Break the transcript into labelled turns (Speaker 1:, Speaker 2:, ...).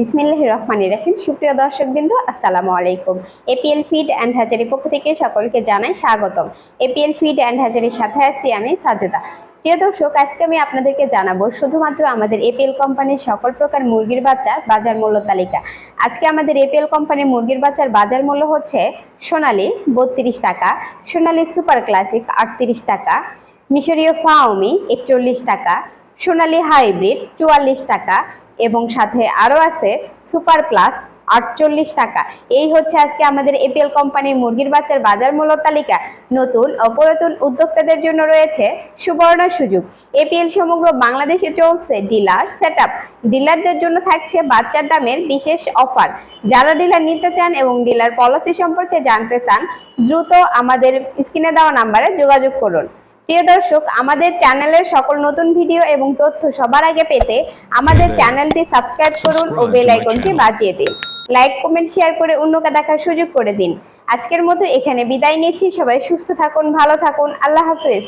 Speaker 1: বিসমিল্লাহ রহমান রাহিম। সুপ্রিয় দর্শকবৃন্দ, আসসালামু আলাইকুম। এপিএল ফিড অ্যান্ড হ্যাচারি পক্ষ থেকে সকলকে জানাই স্বাগতম। এপিএল ফিড অ্যান্ড হ্যাচারির সাথে আছি আমি সাজেদা। প্রিয় দর্শক, আজকে আমি আপনাদেরকে জানাব শুধুমাত্র আমাদের এপিএল কোম্পানির সকল প্রকার মুরগির বাচ্চার বাজার মূল্য তালিকা। আজকে আমাদের এপিএল কোম্পানির মুরগির বাচ্চার বাজার মূল্য হচ্ছে সোনালি বত্রিশ টাকা, সোনালী সুপার ক্লাসিক আটত্রিশ টাকা, মিশরীয় ফাওমি একচল্লিশ টাকা, সোনালী হাইব্রিড চুয়াল্লিশ টাকা এবং সাথে আরও আছে সুপার প্লাস আটচল্লিশ টাকা। এই হচ্ছে আজকে আমাদের এপিএল কোম্পানির মুরগির বাচ্চার বাজার মূল্য তালিকা। নতুন ও পুরাতন উদ্যোক্তাদের জন্য রয়েছে সুবর্ণ সুযোগ। এপিএল সমগ্র বাংলাদেশে চলছে ডিলার সেট ডিলারদের জন্য থাকছে বাচ্চার দামের বিশেষ অফার। যারা ডিলার নিতে চান এবং ডিলার পলিসি সম্পর্কে জানতে চান, দ্রুত আমাদের স্ক্রিনে দেওয়া নাম্বারে যোগাযোগ করুন। প্রিয় দর্শক আমাদের চ্যানেলের সকল নতুন ভিডিও এবং তথ্য সবার আগে পেতে আমাদের চ্যানেলটি সাবস্ক্রাইব করুন ও বেল আইকনটি বাজিয়ে দিন। লাইক কমেন্ট শেয়ার করে অন্যকে দেখার সুযোগ করে দিন। আজকের মতো এখানে বিদায় নিচ্ছি। সবাই সুস্থ থাকুন ভালো থাকুন। আল্লাহ হাফেজ।